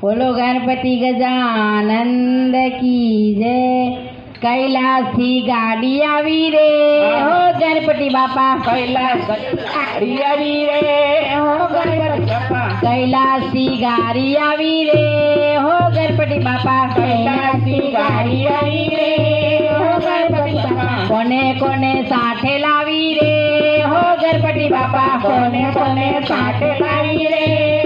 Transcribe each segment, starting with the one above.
बोलो गणपति गजानंद की जय। कैलाश गाड़ी आवी रे हो गणपति बापा। कैलाश गाड़ी आवी रे हो गणपति बापा। कैलाश गाड़ी आवी रे हो गणपति बापा। गाड़ी आवी रे हो गणपति बापा। कोने कोने साठे लावी रे हो गणपति बापा। कोने कोने साठे लावी रे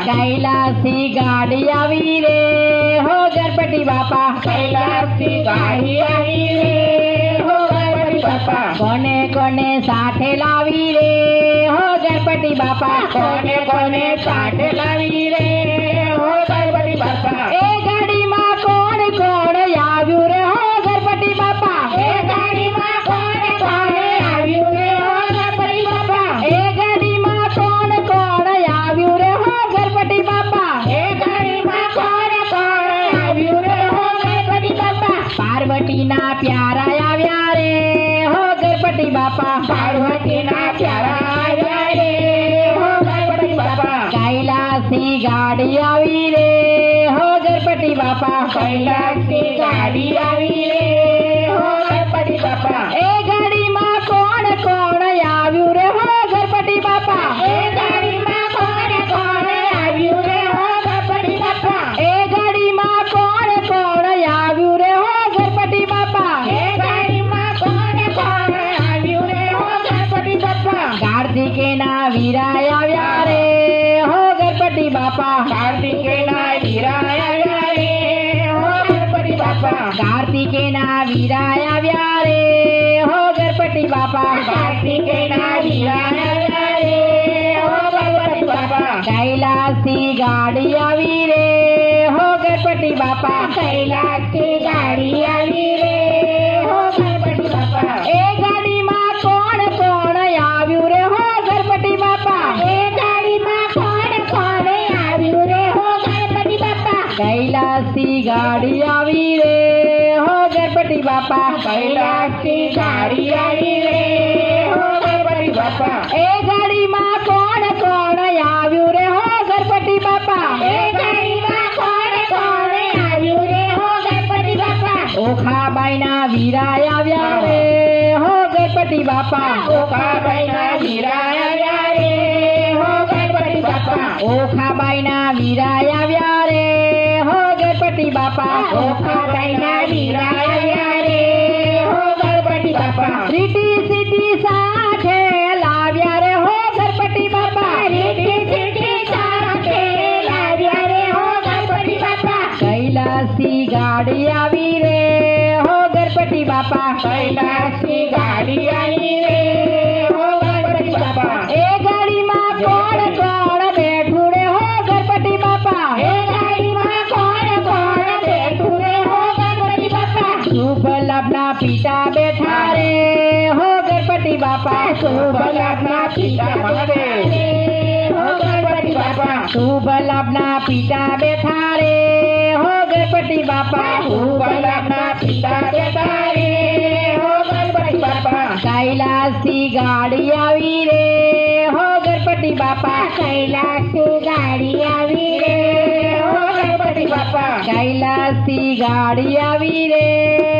कैलासी गाड़ी आई रे। हो गणपति बापा। कैलासी गाड़ी आई रे। हो गणपति बापा। कोने कोने साठे लावी रे। हो गणपति बापा। कोने कोने साठे लावी બાપા પાર્વતીના પ્યારા આવ્યા રે હો ગણપતિ બાપા પાર્વતીના પ્યારા આવ્યા રે હો ગણપતિ બાપા કૈલાસની ગાડી આવી રે હો ગણપતિ બાપા કૈલાસની ગાડી આવી રે હો ગણપતિ બાપા એ ગાડીમાં કોણ કોણ गणपति बापा, कार्तिक वीराय व्यारे। हो व्यारे। हो गणपति बापा कार्तिकेय वीराय व्यारे। हो गणपति बापा गाड़िया हो गणपति बापा कैलाशी गाड़ी आवी रे। हो गणपति बापा। कैलाशी गाड़ी आवी रे। हो गणपति बापा। ए गाड़ी रे? हो गणपति बापा। ए गाड़ी रे? हो गणपति बापा। ओखा बाईना वीरा आव्या रे। हो गणपति बापा। ओखा बाईना वीरा आव्या रे। हो गणपति बापा। ओखा बाईना वीरा आव्या रे। गणपति बापा रे हो गणपति बापा। सिटी सिटी साठे लाव्या रे हो गणपति बापा। सिटी सिटी साठे लाव्या रे हो गणपति बापा। कैलासी गाड़ी आवी रे हो गणपति बापा। कैलासी गाड़ी आई रे हो गणपति बापा। ए गाड़ी मा कोण कोण गणपति बापा शुभ लग्ना पिता महादेव हो गणपति बापा शुभ लग्ना पिता बेथा रे हो गणपति बापा शुभ लग्ना पिता बेथा रे हो गणपति बापा कैलाश की गाड़ी आवी रे। हो गणपति बापा कैलाश की गाड़ी आवी रे। हो गणपति बापा कैलाश की गाड़ी आवी रे।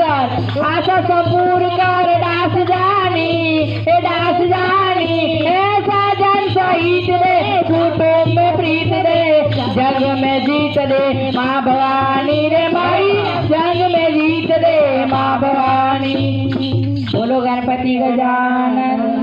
कर आशा सबूर कर दास जानी, ए दास जानी ऐसा साजन शहीद रे कुटुंब में प्रीत रे जग में जीत रे माँ भवानी रे भाई, जग में जीत रे माँ भवानी। बोलो गणपति गजानन।